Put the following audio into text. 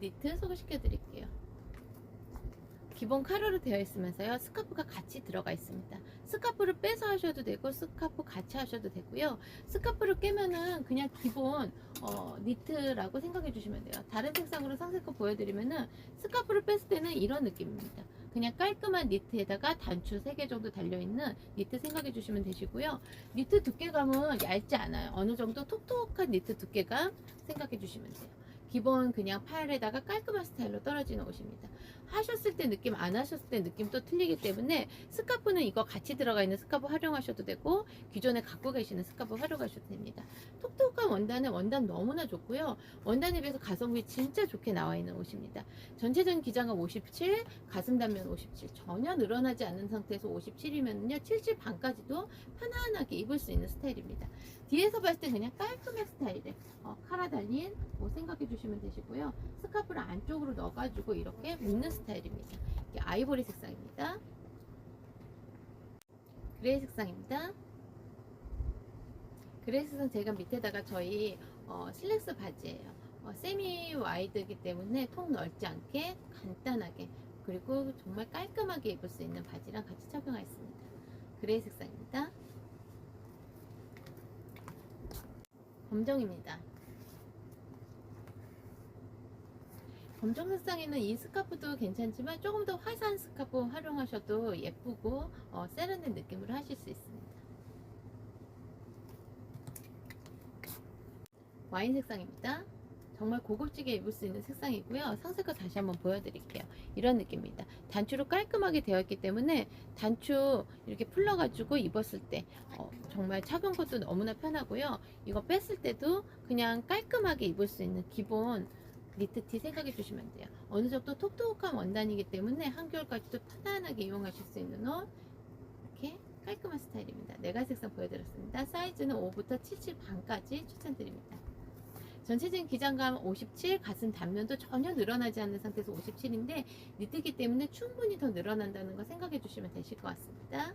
니트 소개시켜 드릴게요. 기본 카로로 되어 있으면서요. 스카프가 같이 들어가 있습니다. 스카프를 빼서 하셔도 되고 스카프 같이 하셔도 되고요. 스카프를 깨면은 그냥 기본 어, 니트라고 생각해 주시면 돼요. 다른 색상으로 상세 거 보여드리면은 스카프를 뺐을 때는 이런 느낌입니다. 그냥 깔끔한 니트에다가 단추 3개 정도 달려있는 니트 생각해 주시면 되시고요. 니트 두께감은 얇지 않아요. 어느 정도 톡톡한 니트 두께감 생각해 주시면 돼요. 기본 그냥 팔에다가 깔끔한 스타일로 떨어지는 옷입니다. 하셨을 때 느낌, 안 하셨을 때 느낌 또 틀리기 때문에 스카프는 이거 같이 들어가 있는 스카프 활용하셔도 되고 기존에 갖고 계시는 스카프 활용하셔도 됩니다. 톡톡한 원단은 원단 너무나 좋고요. 원단에 비해서 가성비 진짜 좋게 나와 있는 옷입니다. 전체적인 기장은 57, 가슴 단면 57. 전혀 늘어나지 않은 상태에서 57이면요. 70 반까지도 편안하게 입을 수 있는 스타일입니다. 뒤에서 봤을 때 그냥 깔끔한 스타일에 어, 카라 달린 뭐 생각해 주시면 되시고요. 스카프를 안쪽으로 넣어가지고 이렇게 묶는 스타일입니다. 이게 아이보리 색상입니다. 그레이 색상입니다. 그레이 색상 제가 밑에다가 저희 어, 슬랙스 바지예요. 어, 세미 와이드이기 때문에 통 넓지 않게 간단하게 그리고 정말 깔끔하게 입을 수 있는 바지랑 같이 착용하였습니다. 그레이 색상입니다. 검정입니다. 검정 색상에는 이 스카프도 괜찮지만 조금 더 화사한 스카프 활용하셔도 예쁘고 어, 세련된 느낌으로 하실 수 있습니다. 와인 색상입니다. 정말 고급지게 입을 수 있는 색상이고요. 상세가 다시 한번 보여드릴게요. 이런 느낌입니다. 단추로 깔끔하게 되어 있기 때문에 단추 이렇게 풀러가지고 입었을 때 어, 정말 착용감도 너무나 편하고요. 이거 뺐을 때도 그냥 깔끔하게 입을 수 있는 기본 니트티 생각해 주시면 돼요. 어느 정도 톡톡한 원단이기 때문에 한겨울까지도 편안하게 이용하실 수 있는 옷 이렇게 깔끔한 스타일입니다. 네가 색상 보여드렸습니다. 사이즈는 5부터 77 반까지 추천드립니다. 전체적인 기장감 57, 가슴 단면도 전혀 늘어나지 않는 상태에서 57인데 니트기 때문에 충분히 더 늘어난다는 거 생각해 주시면 되실 것 같습니다.